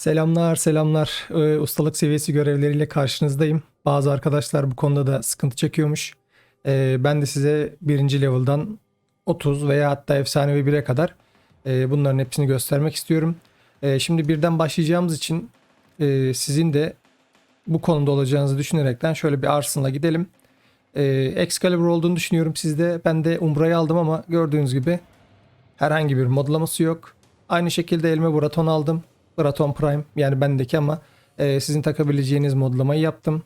Selamlar selamlar. Ee, ustalık seviyesi görevleriyle karşınızdayım. Bazı arkadaşlar bu konuda da sıkıntı çekiyormuş. Ee, ben de size birinci level'dan 30 veya hatta efsanevi 1'e kadar e, bunların hepsini göstermek istiyorum. Ee, şimdi birden başlayacağımız için e, sizin de bu konuda olacağınızı düşünerekten şöyle bir Arsenal'a gidelim. Ee, Excalibur olduğunu düşünüyorum sizde. Ben de Umbra'yı aldım ama gördüğünüz gibi herhangi bir modlaması yok. Aynı şekilde elime Braton aldım. Braton Prime yani bendeki ama e, sizin takabileceğiniz modlamayı yaptım.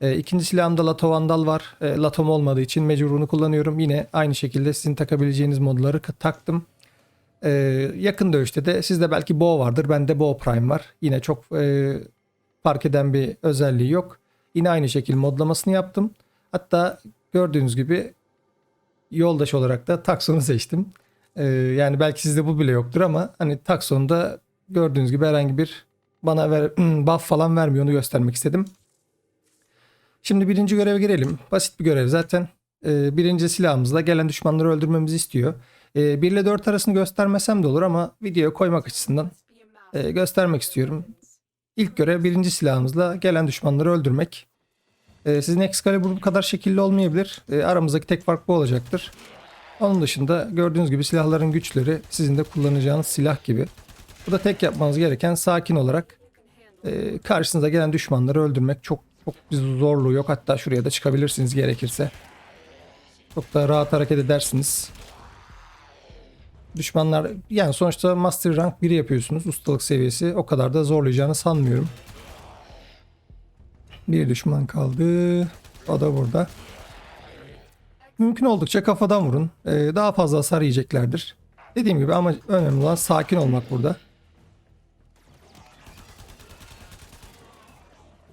E, ikinci silahımda Lato Vandal var. E, Latom olmadığı için mecbur bunu kullanıyorum. Yine aynı şekilde sizin takabileceğiniz modları taktım. E, yakın dövüşte de sizde belki Bow vardır. Bende Bow Prime var. Yine çok e, fark eden bir özelliği yok. Yine aynı şekilde modlamasını yaptım. Hatta gördüğünüz gibi yoldaş olarak da Takson'u seçtim. Ee, yani belki sizde bu bile yoktur ama hani Takson'da gördüğünüz gibi herhangi bir bana ver, buff falan vermiyor onu göstermek istedim. Şimdi birinci göreve girelim. Basit bir görev zaten. Ee, birinci silahımızla gelen düşmanları öldürmemizi istiyor. Ee, 1 ile 4 arasını göstermesem de olur ama videoya koymak açısından e, göstermek istiyorum. İlk görev birinci silahımızla gelen düşmanları öldürmek. Ee, sizin Excalibur bu kadar şekilli olmayabilir. Ee, aramızdaki tek fark bu olacaktır. Onun dışında gördüğünüz gibi silahların güçleri sizin de kullanacağınız silah gibi. Bu da tek yapmanız gereken sakin olarak e, karşınıza gelen düşmanları öldürmek. Çok çok bir zorluğu yok. Hatta şuraya da çıkabilirsiniz gerekirse. Çok da rahat hareket edersiniz. Düşmanlar yani sonuçta Master Rank 1 yapıyorsunuz. Ustalık seviyesi o kadar da zorlayacağını sanmıyorum. Bir düşman kaldı. O da burada. Mümkün oldukça kafadan vurun. Ee, daha fazla hasar yiyeceklerdir. Dediğim gibi ama önemli olan sakin olmak burada.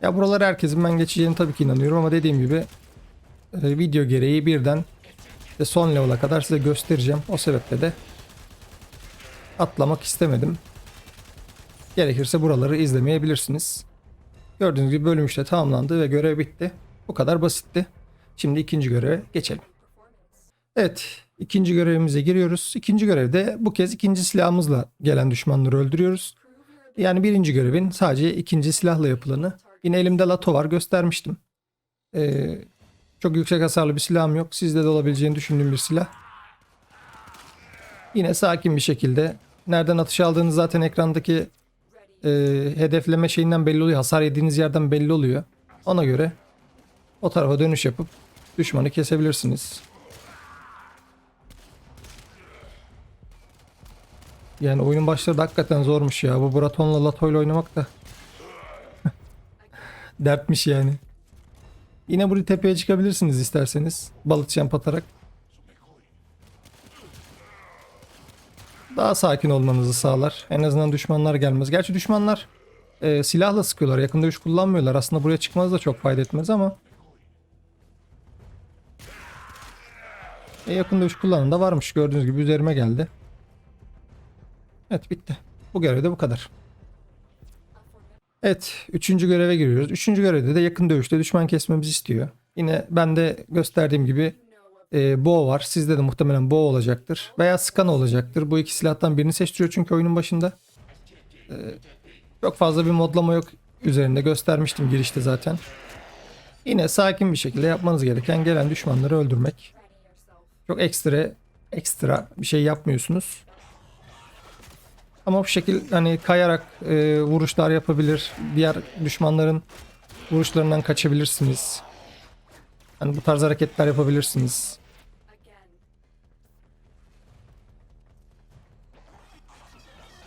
Ya buraları herkesin ben geçeceğini tabii ki inanıyorum ama dediğim gibi e, video gereği birden ve son level'a kadar size göstereceğim. O sebeple de atlamak istemedim. Gerekirse buraları izlemeyebilirsiniz. Gördüğünüz gibi bölüm işte tamamlandı ve görev bitti. Bu kadar basitti. Şimdi ikinci göreve geçelim. Evet, ikinci görevimize giriyoruz. İkinci görevde bu kez ikinci silahımızla gelen düşmanları öldürüyoruz. Yani birinci görevin sadece ikinci silahla yapılanı. Yine elimde Lato var göstermiştim. Ee, çok yüksek hasarlı bir silahım yok. Sizde de olabileceğini düşündüğüm bir silah. Yine sakin bir şekilde. Nereden atış aldığınız zaten ekrandaki e, hedefleme şeyinden belli oluyor. Hasar yediğiniz yerden belli oluyor. Ona göre o tarafa dönüş yapıp düşmanı kesebilirsiniz. Yani oyunun başları da hakikaten zormuş ya. Bu Braton'la Lato'yla oynamak da dertmiş yani. Yine buraya tepeye çıkabilirsiniz isterseniz. Balık jump atarak. Daha sakin olmanızı sağlar. En azından düşmanlar gelmez. Gerçi düşmanlar e, silahla sıkıyorlar. Yakında dövüş kullanmıyorlar. Aslında buraya çıkmanız da çok fayda etmez ama E, yakın dövüş kullanım da varmış. Gördüğünüz gibi üzerime geldi. Evet bitti. Bu görevde bu kadar. Evet. Üçüncü göreve giriyoruz. Üçüncü görevde de yakın dövüşte düşman kesmemizi istiyor. Yine ben de gösterdiğim gibi e, Bo var. Sizde de muhtemelen Bo olacaktır. Veya Scan olacaktır. Bu iki silahtan birini seçtiriyor çünkü oyunun başında. E, çok fazla bir modlama yok üzerinde. Göstermiştim girişte zaten. Yine sakin bir şekilde yapmanız gereken gelen düşmanları öldürmek. Çok ekstra ekstra bir şey yapmıyorsunuz. Ama bu şekil hani kayarak e, vuruşlar yapabilir. Diğer düşmanların vuruşlarından kaçabilirsiniz. Hani bu tarz hareketler yapabilirsiniz.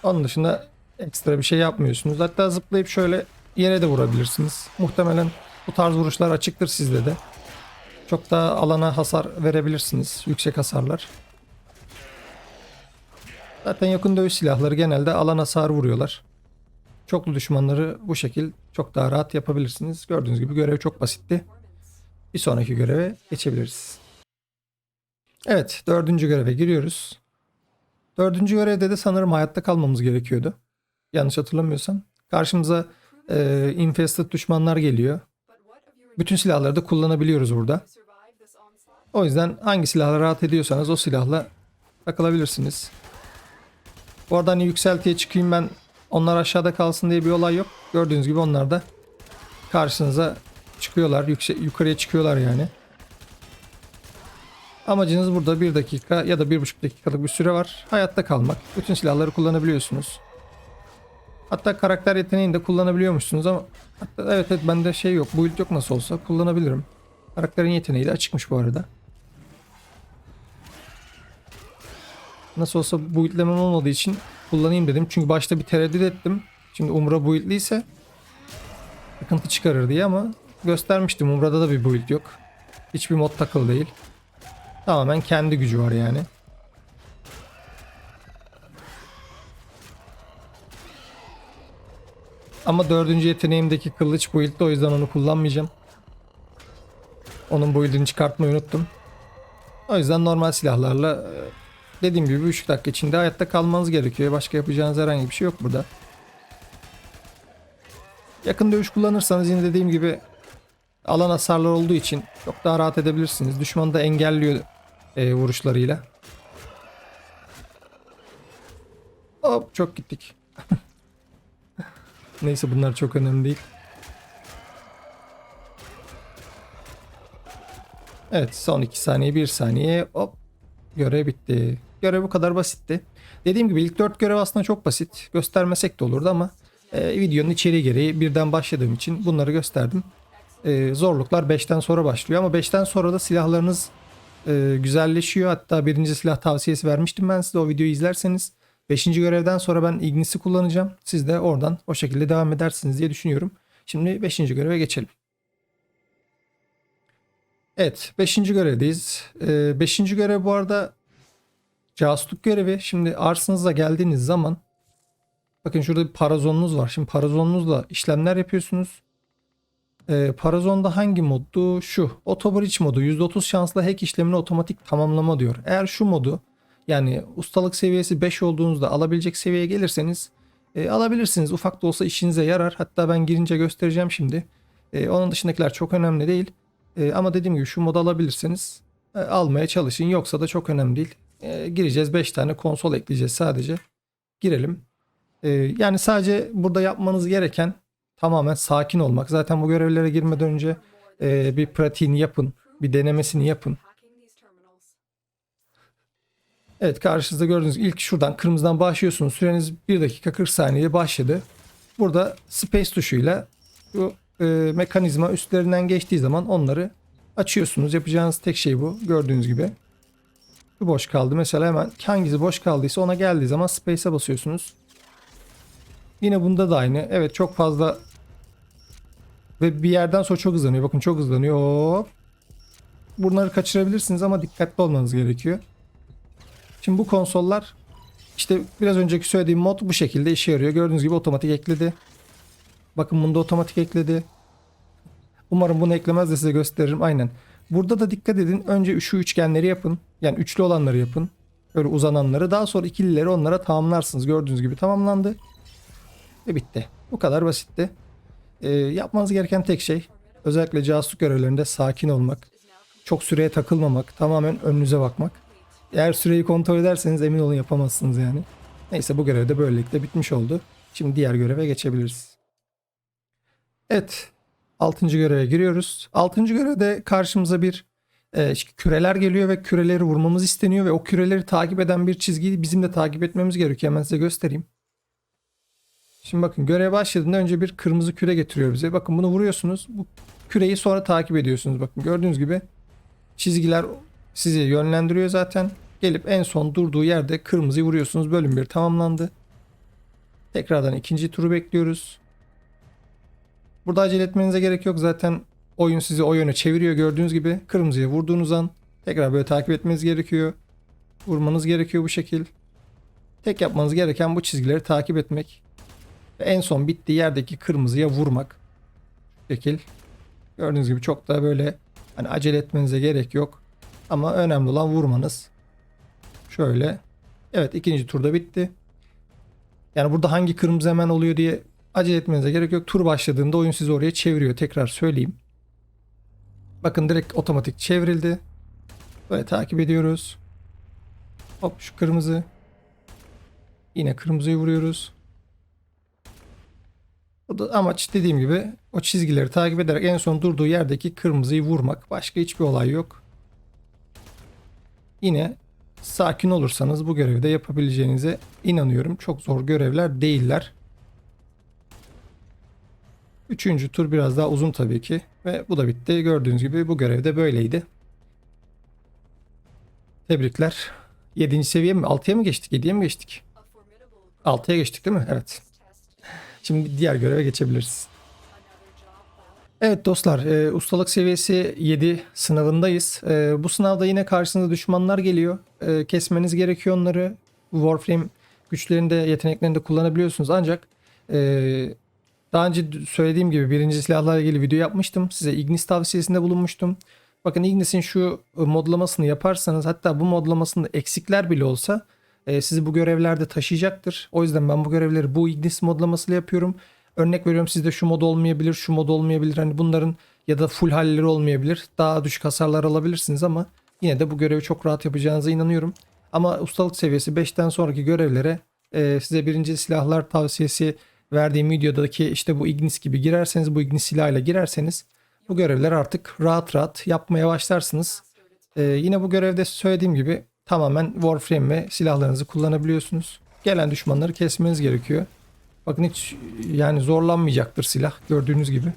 Onun dışında ekstra bir şey yapmıyorsunuz. Hatta zıplayıp şöyle yere de vurabilirsiniz. Muhtemelen bu tarz vuruşlar açıktır sizde de. Çok daha alana hasar verebilirsiniz. Yüksek hasarlar. Zaten yakın dövüş silahları genelde alan hasar vuruyorlar. Çoklu düşmanları bu şekil çok daha rahat yapabilirsiniz. Gördüğünüz gibi görev çok basitti. Bir sonraki göreve geçebiliriz. Evet dördüncü göreve giriyoruz. Dördüncü görevde de sanırım hayatta kalmamız gerekiyordu. Yanlış hatırlamıyorsam. Karşımıza e, infested düşmanlar geliyor. Bütün silahları da kullanabiliyoruz burada. O yüzden hangi silahla rahat ediyorsanız o silahla takılabilirsiniz. Bu arada hani yükseltiye çıkayım ben Onlar aşağıda kalsın diye bir olay yok. Gördüğünüz gibi onlar da karşınıza çıkıyorlar. Yüksek, yukarıya çıkıyorlar yani. Amacınız burada 1 dakika ya da 1,5 dakikalık bir süre var. Hayatta kalmak. Bütün silahları kullanabiliyorsunuz. Hatta karakter yeteneğini de kullanabiliyormuşsunuz ama hatta evet evet bende şey yok. Build yok nasıl olsa kullanabilirim. Karakterin yeteneği de açıkmış bu arada. Nasıl olsa buildlemem olmadığı için kullanayım dedim. Çünkü başta bir tereddüt ettim. Şimdi Umra buildliyse sıkıntı çıkarır diye ama göstermiştim. Umra'da da bir build yok. Hiçbir mod takılı değil. Tamamen kendi gücü var yani. Ama dördüncü yeteneğimdeki kılıç build'de o yüzden onu kullanmayacağım. Onun build'ini çıkartmayı unuttum. O yüzden normal silahlarla e, dediğim gibi 3 dakika içinde hayatta kalmanız gerekiyor. Başka yapacağınız herhangi bir şey yok burada. Yakın dövüş kullanırsanız yine dediğim gibi alan hasarlar olduğu için çok daha rahat edebilirsiniz. Düşmanı da engelliyor e, vuruşlarıyla. Hop çok gittik. Neyse bunlar çok önemli değil. Evet son 2 saniye 1 saniye hop görev bitti. Görev bu kadar basitti. Dediğim gibi ilk 4 görev aslında çok basit. Göstermesek de olurdu ama e, videonun içeriği gereği birden başladığım için bunları gösterdim. E, zorluklar 5'ten sonra başlıyor ama 5'ten sonra da silahlarınız e, güzelleşiyor. Hatta birinci silah tavsiyesi vermiştim ben size o videoyu izlerseniz. 5. görevden sonra ben Ignis'i kullanacağım. Siz de oradan o şekilde devam edersiniz diye düşünüyorum. Şimdi 5. göreve geçelim. Evet 5. görevdeyiz. 5. görev bu arada casusluk görevi. Şimdi arsınıza geldiğiniz zaman bakın şurada bir parazonunuz var. Şimdi parazonunuzla işlemler yapıyorsunuz. Ee, Parazon'da hangi moddu? Şu. Otobridge modu. %30 şansla hack işlemini otomatik tamamlama diyor. Eğer şu modu yani ustalık seviyesi 5 olduğunuzda alabilecek seviyeye gelirseniz e, alabilirsiniz. Ufak da olsa işinize yarar. Hatta ben girince göstereceğim şimdi. E, onun dışındakiler çok önemli değil. E, ama dediğim gibi şu modu alabilirseniz e, almaya çalışın. Yoksa da çok önemli değil. E, gireceğiz 5 tane konsol ekleyeceğiz sadece. Girelim. Yani sadece burada yapmanız gereken tamamen sakin olmak. Zaten bu görevlere girmeden önce bir pratiğini yapın. Bir denemesini yapın. Evet karşınızda gördüğünüz ilk şuradan kırmızıdan başlıyorsunuz. Süreniz 1 dakika 40 saniye başladı. Burada space tuşuyla bu e, mekanizma üstlerinden geçtiği zaman onları açıyorsunuz. Yapacağınız tek şey bu. Gördüğünüz gibi. Bu boş kaldı. Mesela hemen hangisi boş kaldıysa ona geldiği zaman space'e basıyorsunuz. Yine bunda da aynı. Evet çok fazla ve bir yerden sonra çok hızlanıyor. Bakın çok hızlanıyor. Hop. Bunları kaçırabilirsiniz ama dikkatli olmanız gerekiyor. Şimdi bu konsollar işte biraz önceki söylediğim mod bu şekilde işe yarıyor. Gördüğünüz gibi otomatik ekledi. Bakın bunda otomatik ekledi. Umarım bunu eklemez de size gösteririm. Aynen. Burada da dikkat edin. Önce şu üçgenleri yapın. Yani üçlü olanları yapın. Böyle uzananları. Daha sonra ikilileri onlara tamamlarsınız. Gördüğünüz gibi tamamlandı. Ve bitti. Bu kadar basitti. Ee, yapmanız gereken tek şey özellikle casusluk görevlerinde sakin olmak. Çok süreye takılmamak. Tamamen önünüze bakmak. Eğer süreyi kontrol ederseniz emin olun yapamazsınız yani. Neyse bu görev de böylelikle bitmiş oldu. Şimdi diğer göreve geçebiliriz. Evet. 6. göreve giriyoruz. 6. görevde karşımıza bir e, küreler geliyor ve küreleri vurmamız isteniyor ve o küreleri takip eden bir çizgiyi bizim de takip etmemiz gerekiyor. Hemen size göstereyim. Şimdi bakın göreve başladığında önce bir kırmızı küre getiriyor bize. Bakın bunu vuruyorsunuz. Bu küreyi sonra takip ediyorsunuz. Bakın gördüğünüz gibi çizgiler sizi yönlendiriyor zaten. Gelip en son durduğu yerde kırmızıyı vuruyorsunuz. Bölüm 1 tamamlandı. Tekrardan ikinci turu bekliyoruz. Burada acele etmenize gerek yok. Zaten oyun sizi o yöne çeviriyor gördüğünüz gibi. Kırmızıya vurduğunuz an tekrar böyle takip etmeniz gerekiyor. Vurmanız gerekiyor bu şekil. Tek yapmanız gereken bu çizgileri takip etmek. Ve en son bittiği yerdeki kırmızıya vurmak. Şu şekil. Gördüğünüz gibi çok da böyle hani acele etmenize gerek yok. Ama önemli olan vurmanız. Şöyle. Evet ikinci turda bitti. Yani burada hangi kırmızı hemen oluyor diye acele etmenize gerek yok. Tur başladığında oyun sizi oraya çeviriyor. Tekrar söyleyeyim. Bakın direkt otomatik çevrildi. Böyle takip ediyoruz. Hop şu kırmızı. Yine kırmızıyı vuruyoruz. Burada amaç dediğim gibi o çizgileri takip ederek en son durduğu yerdeki kırmızıyı vurmak. Başka hiçbir olay yok. Yine sakin olursanız bu görevi de yapabileceğinize inanıyorum. Çok zor görevler değiller. Üçüncü tur biraz daha uzun tabii ki. Ve bu da bitti. Gördüğünüz gibi bu görev de böyleydi. Tebrikler. 7. seviye mi? 6'ya mı geçtik? 7'ye mi geçtik? 6'ya geçtik değil mi? Evet. Şimdi diğer göreve geçebiliriz. Evet dostlar, e, ustalık seviyesi 7 sınavındayız. E, bu sınavda yine karşınıza düşmanlar geliyor. E, kesmeniz gerekiyor onları. Warframe güçlerini de yeteneklerini de kullanabiliyorsunuz. Ancak e, daha önce söylediğim gibi birinci silahlarla ilgili video yapmıştım. Size Ignis tavsiyesinde bulunmuştum. Bakın Ignis'in şu e, modlamasını yaparsanız hatta bu modlamasında eksikler bile olsa e, sizi bu görevlerde taşıyacaktır. O yüzden ben bu görevleri bu Ignis modlamasıyla yapıyorum. Örnek veriyorum sizde şu mod olmayabilir, şu mod olmayabilir. Hani bunların ya da full halleri olmayabilir. Daha düşük hasarlar alabilirsiniz ama yine de bu görevi çok rahat yapacağınıza inanıyorum. Ama ustalık seviyesi 5'ten sonraki görevlere e, size birinci silahlar tavsiyesi verdiğim videodaki işte bu Ignis gibi girerseniz, bu Ignis silahıyla girerseniz bu görevleri artık rahat rahat yapmaya başlarsınız. E, yine bu görevde söylediğim gibi tamamen Warframe ve silahlarınızı kullanabiliyorsunuz. Gelen düşmanları kesmeniz gerekiyor. Bakın hiç yani zorlanmayacaktır silah gördüğünüz gibi.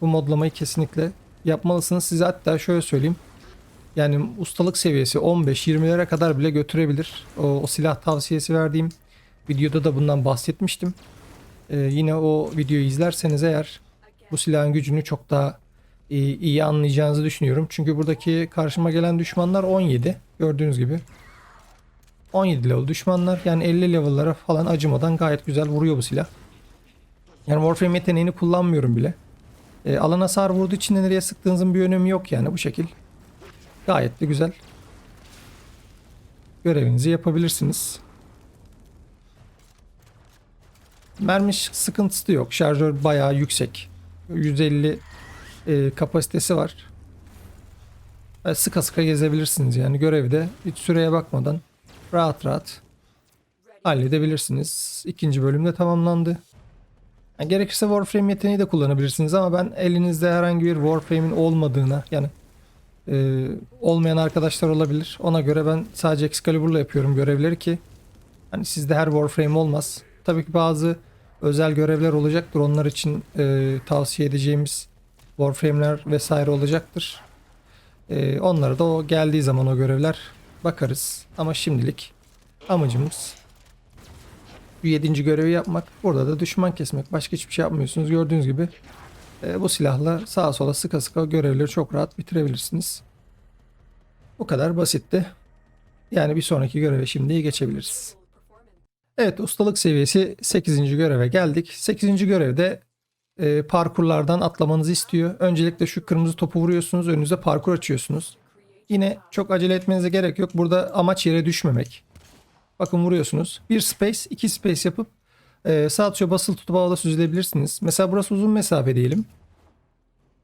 Bu modlamayı kesinlikle yapmalısınız. Size hatta şöyle söyleyeyim. Yani ustalık seviyesi 15-20'lere kadar bile götürebilir. O, o silah tavsiyesi verdiğim videoda da bundan bahsetmiştim. Ee, yine o videoyu izlerseniz eğer bu silahın gücünü çok daha iyi, iyi anlayacağınızı düşünüyorum. Çünkü buradaki karşıma gelen düşmanlar 17 gördüğünüz gibi. 17 level düşmanlar yani 50 level'lara falan acımadan gayet güzel vuruyor bu silah. Yani Warframe yeteneğini kullanmıyorum bile. E, alan hasar vurduğu için de nereye sıktığınızın bir önemi yok yani bu şekil. Gayet de güzel. Görevinizi yapabilirsiniz. Mermi sıkıntısı da yok. Şarjör bayağı yüksek. 150 e, kapasitesi var. E, sıka sıka gezebilirsiniz yani görevde hiç süreye bakmadan rahat rahat halledebilirsiniz. İkinci bölümde tamamlandı. Yani gerekirse Warframe yeteneği de kullanabilirsiniz ama ben elinizde herhangi bir Warframe'in olmadığına yani e, olmayan arkadaşlar olabilir. Ona göre ben sadece Excalibur'la yapıyorum görevleri ki hani sizde her Warframe olmaz. Tabii ki bazı özel görevler olacaktır. Onlar için e, tavsiye edeceğimiz Warframe'ler vesaire olacaktır. E, onlara da o geldiği zaman o görevler bakarız. Ama şimdilik amacımız bu yedinci görevi yapmak. Burada da düşman kesmek. Başka hiçbir şey yapmıyorsunuz. Gördüğünüz gibi e, bu silahla sağa sola sıka sıka görevleri çok rahat bitirebilirsiniz. Bu kadar basitti. Yani bir sonraki göreve şimdi geçebiliriz. Evet ustalık seviyesi 8. göreve geldik. 8. görevde e, parkurlardan atlamanızı istiyor. Öncelikle şu kırmızı topu vuruyorsunuz. Önünüze parkur açıyorsunuz. Yine çok acele etmenize gerek yok. Burada amaç yere düşmemek. Bakın vuruyorsunuz. Bir space, iki space yapıp e, sağ tuşa basılı tutup havada süzülebilirsiniz. Mesela burası uzun mesafe diyelim.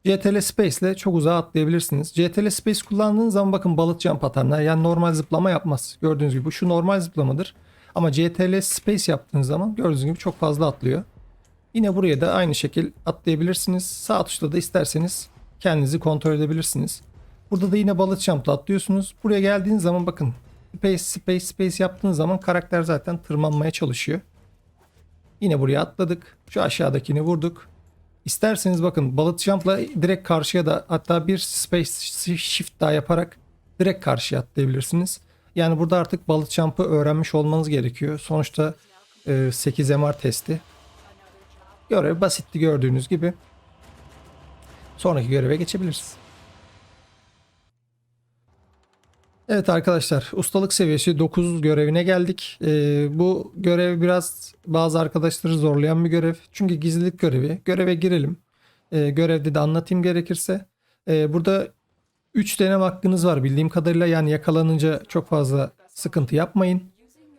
CTRL Space ile çok uzağa atlayabilirsiniz. CTRL Space kullandığınız zaman bakın balık jump atarlar. Yani normal zıplama yapmaz. Gördüğünüz gibi şu normal zıplamadır. Ama CTRL Space yaptığınız zaman gördüğünüz gibi çok fazla atlıyor. Yine buraya da aynı şekil atlayabilirsiniz. Sağ tuşla da isterseniz kendinizi kontrol edebilirsiniz. Burada da yine balık jump'la atlıyorsunuz. Buraya geldiğiniz zaman bakın space space space yaptığınız zaman karakter zaten tırmanmaya çalışıyor. Yine buraya atladık. Şu aşağıdakini vurduk. İsterseniz bakın balık jump'la direkt karşıya da hatta bir space shift daha yaparak direkt karşıya atlayabilirsiniz. Yani burada artık balık jump'ı öğrenmiş olmanız gerekiyor. Sonuçta e, 8 MR testi. Görev basitti gördüğünüz gibi. Sonraki göreve geçebiliriz. Evet arkadaşlar ustalık seviyesi 9 görevine geldik. Ee, bu görev biraz bazı arkadaşları zorlayan bir görev. Çünkü gizlilik görevi. Göreve girelim. Ee, görevde de anlatayım gerekirse. Ee, burada 3 deneme hakkınız var bildiğim kadarıyla. Yani yakalanınca çok fazla sıkıntı yapmayın.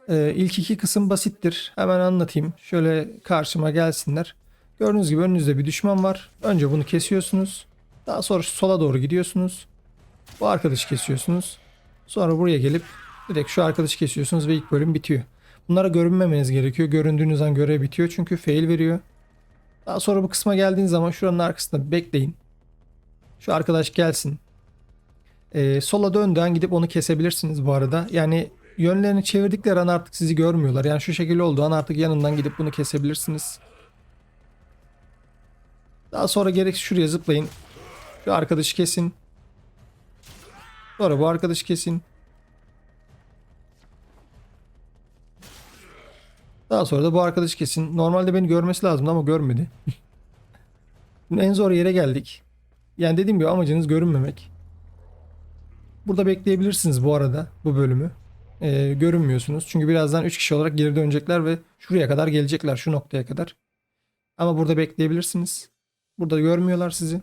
Ee, ilk iki kısım basittir. Hemen anlatayım. Şöyle karşıma gelsinler. Gördüğünüz gibi önünüzde bir düşman var. Önce bunu kesiyorsunuz. Daha sonra sola doğru gidiyorsunuz. Bu arkadaşı kesiyorsunuz. Sonra buraya gelip direkt şu arkadaşı kesiyorsunuz ve ilk bölüm bitiyor. Bunlara görünmemeniz gerekiyor. Göründüğünüz an görev bitiyor çünkü fail veriyor. Daha sonra bu kısma geldiğin zaman şuranın arkasında bekleyin. Şu arkadaş gelsin. Ee, sola döndüğü an gidip onu kesebilirsiniz bu arada. Yani yönlerini çevirdikleri an artık sizi görmüyorlar. Yani şu şekilde olduğu an artık yanından gidip bunu kesebilirsiniz. Daha sonra gerek şuraya zıplayın. Şu arkadaşı kesin. Sonra bu arkadaşı kesin. Daha sonra da bu arkadaşı kesin. Normalde beni görmesi lazımdı ama görmedi. En zor yere geldik. Yani dediğim gibi amacınız görünmemek. Burada bekleyebilirsiniz bu arada bu bölümü. Ee, görünmüyorsunuz. Çünkü birazdan 3 kişi olarak geri dönecekler ve şuraya kadar gelecekler. Şu noktaya kadar. Ama burada bekleyebilirsiniz. Burada görmüyorlar sizi.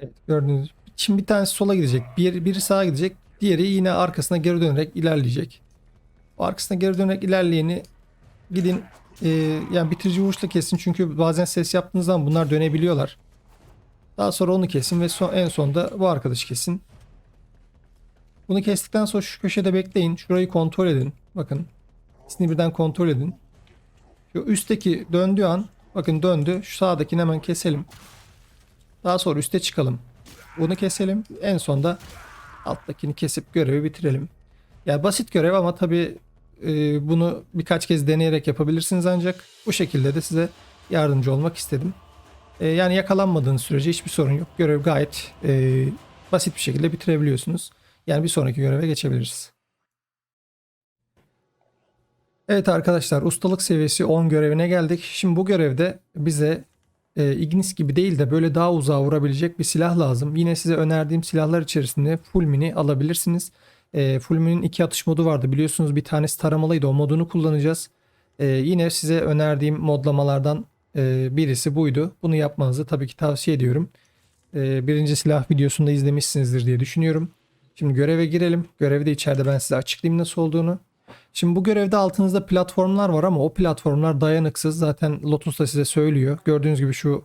Evet gördüğünüz gibi. Şimdi bir tanesi sola gidecek. Bir, biri sağa gidecek. Diğeri yine arkasına geri dönerek ilerleyecek. O arkasına geri dönerek ilerleyeni gidin e, yani bitirici vuruşla kesin. Çünkü bazen ses yaptığınız zaman bunlar dönebiliyorlar. Daha sonra onu kesin ve son, en sonda bu arkadaşı kesin. Bunu kestikten sonra şu köşede bekleyin. Şurayı kontrol edin. Bakın. İkisini birden kontrol edin. Şu üstteki döndüğü an bakın döndü. Şu sağdakini hemen keselim. Daha sonra üste çıkalım. Bunu keselim. En sonda alttakini kesip görevi bitirelim. Yani basit görev ama tabii e, bunu birkaç kez deneyerek yapabilirsiniz ancak bu şekilde de size yardımcı olmak istedim. E, yani yakalanmadığınız sürece hiçbir sorun yok. Görev gayet e, basit bir şekilde bitirebiliyorsunuz. Yani bir sonraki göreve geçebiliriz. Evet arkadaşlar ustalık seviyesi 10 görevine geldik. Şimdi bu görevde bize e, Ignis gibi değil de böyle daha uzağa vurabilecek bir silah lazım. Yine size önerdiğim silahlar içerisinde full mini alabilirsiniz. E, full mini'nin iki atış modu vardı biliyorsunuz bir tanesi taramalıydı o modunu kullanacağız. E, yine size önerdiğim modlamalardan e, birisi buydu. Bunu yapmanızı tabii ki tavsiye ediyorum. E, birinci silah videosunda izlemişsinizdir diye düşünüyorum. Şimdi göreve girelim. Görevi de içeride ben size açıklayayım nasıl olduğunu. Şimdi bu görevde altınızda platformlar var ama o platformlar dayanıksız. Zaten Lotus da size söylüyor. Gördüğünüz gibi şu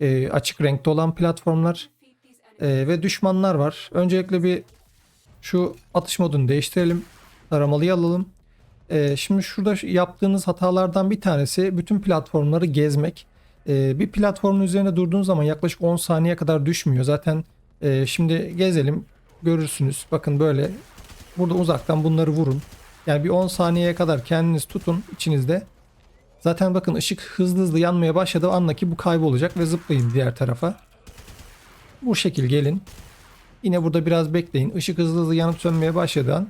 e, açık renkte olan platformlar e, ve düşmanlar var. Öncelikle bir şu atış modunu değiştirelim. Taramalıyı alalım. E, şimdi şurada yaptığınız hatalardan bir tanesi bütün platformları gezmek. E, bir platformun üzerine durduğunuz zaman yaklaşık 10 saniye kadar düşmüyor. Zaten e, şimdi gezelim görürsünüz. Bakın böyle burada uzaktan bunları vurun. Yani bir 10 saniyeye kadar kendiniz tutun içinizde. Zaten bakın ışık hızlı hızlı yanmaya başladı. Anla ki bu kaybolacak ve zıplayın diğer tarafa. Bu şekil gelin. Yine burada biraz bekleyin. Işık hızlı hızlı yanıp sönmeye başladı.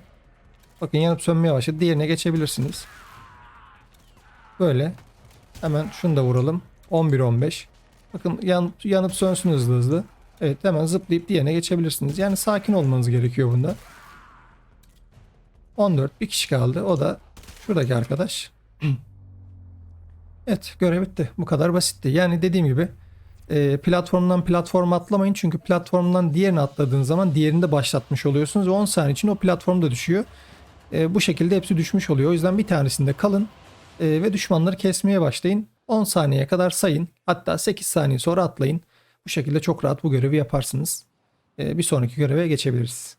Bakın yanıp sönmeye başladı. Diğerine geçebilirsiniz. Böyle. Hemen şunu da vuralım. 11-15. Bakın yan, yanıp sönsün hızlı hızlı. Evet hemen zıplayıp diğerine geçebilirsiniz. Yani sakin olmanız gerekiyor bunda. 14 bir kişi kaldı. O da şuradaki arkadaş. evet görev bitti. Bu kadar basitti. Yani dediğim gibi e, platformdan platforma atlamayın. Çünkü platformdan diğerine atladığınız zaman diğerini de başlatmış oluyorsunuz. Ve 10 saniye için o platform da düşüyor. E, bu şekilde hepsi düşmüş oluyor. O yüzden bir tanesinde kalın e, ve düşmanları kesmeye başlayın. 10 saniyeye kadar sayın. Hatta 8 saniye sonra atlayın. Bu şekilde çok rahat bu görevi yaparsınız. E, bir sonraki göreve geçebiliriz.